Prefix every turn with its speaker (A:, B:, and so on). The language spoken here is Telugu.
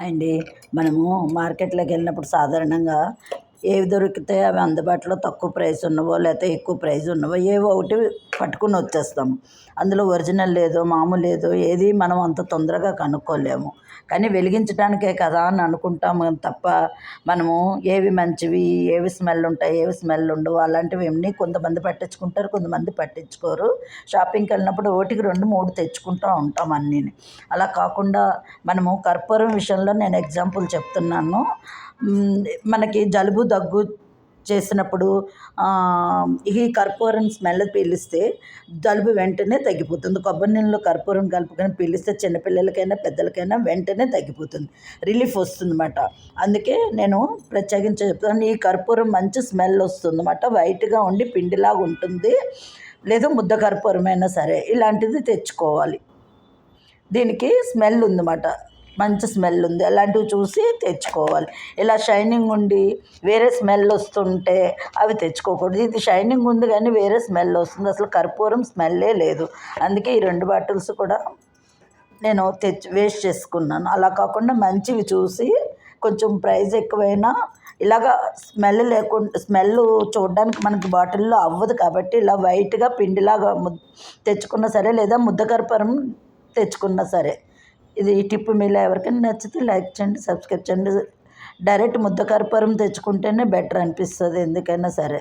A: అండి మనము మార్కెట్లోకి వెళ్ళినప్పుడు సాధారణంగా ఏవి దొరికితే అవి అందుబాటులో తక్కువ ప్రైస్ ఉన్నవో లేకపోతే ఎక్కువ ప్రైస్ ఉన్నవో ఏవో ఒకటి పట్టుకుని వచ్చేస్తాం అందులో ఒరిజినల్ లేదో మామూలు లేదో ఏది మనం అంత తొందరగా కనుక్కోలేము. కానీ వెలిగించడానికే కదా అని అనుకుంటాము తప్ప మనము ఏవి మంచివి ఏవి స్మెల్ ఉంటాయి ఏవి స్మెల్ ఉండవు అలాంటివి ఏమని కొంతమంది పట్టించుకుంటారు కొంతమంది పట్టించుకోరు. షాపింగ్కి వెళ్ళినప్పుడు ఒకటికి రెండు మూడు తెచ్చుకుంటూ ఉంటాం అన్నీ అలా కాకుండా మనము కర్పూరం విషయంలో నేను ఎగ్జాంపుల్ చెప్తున్నాను. మనకి జలుబు దగ్గు చేసినప్పుడు ఈ కర్పూరం స్మెల్ పీలిస్తే జలుబు వెంటనే తగ్గిపోతుంది. కొబ్బరి నీళ్ళలో కర్పూరం కలుపుకొని పీలిస్తే చిన్నపిల్లలకైనా పెద్దలకైనా వెంటనే తగ్గిపోతుంది. రిలీఫ్ వస్తుంది అన్నమాట అందుకే నేను ప్రత్యేకించి చెప్తాను ఈ కర్పూరం మంచి స్మెల్ వస్తుంది అన్నమాట వైట్గా ఉండి పిండిలాగా ఉంటుంది. లేదా ముద్ద కర్పూరమైనా సరే ఇలాంటిది తెచ్చుకోవాలి. దీనికి స్మెల్ ఉందన్నమాట. మంచి స్మెల్ ఉంది. అలాంటివి చూసి తెచ్చుకోవాలి. ఇలా షైనింగ్ ఉండి వేరే స్మెల్ వస్తుంటే అవి తెచ్చుకోకూడదు. ఇది షైనింగ్ ఉంది కానీ వేరే స్మెల్ వస్తుంది. అసలు కర్పూరం స్మెల్లే లేదు. అందుకే ఈ రెండు బాటిల్స్ కూడా నేను తెచ్చి వేస్ట్ చేసుకున్నాను. అలా కాకుండా మంచివి చూసి కొంచెం ప్రైస్ ఎక్కువైనా ఇలాగ స్మెల్ లేకుండా స్మెల్ చూడడానికి మనకి బాటిల్లో అవ్వదు కాబట్టి ఇలా వైట్గా పిండిలాగా ముద్ తెచ్చుకున్నా సరే లేదా ముద్ద కర్పూరం తెచ్చుకున్నా సరే ఇది ఈ టిప్ మీలో ఎవరికైనా నచ్చితే లైక్ చేయండి సబ్స్క్రైబ్ చేయండి. డైరెక్ట్ ముద్ద కర్పూరం తెచ్చుకుంటేనే బెటర్ అనిపిస్తుంది ఎందుకైనా సరే.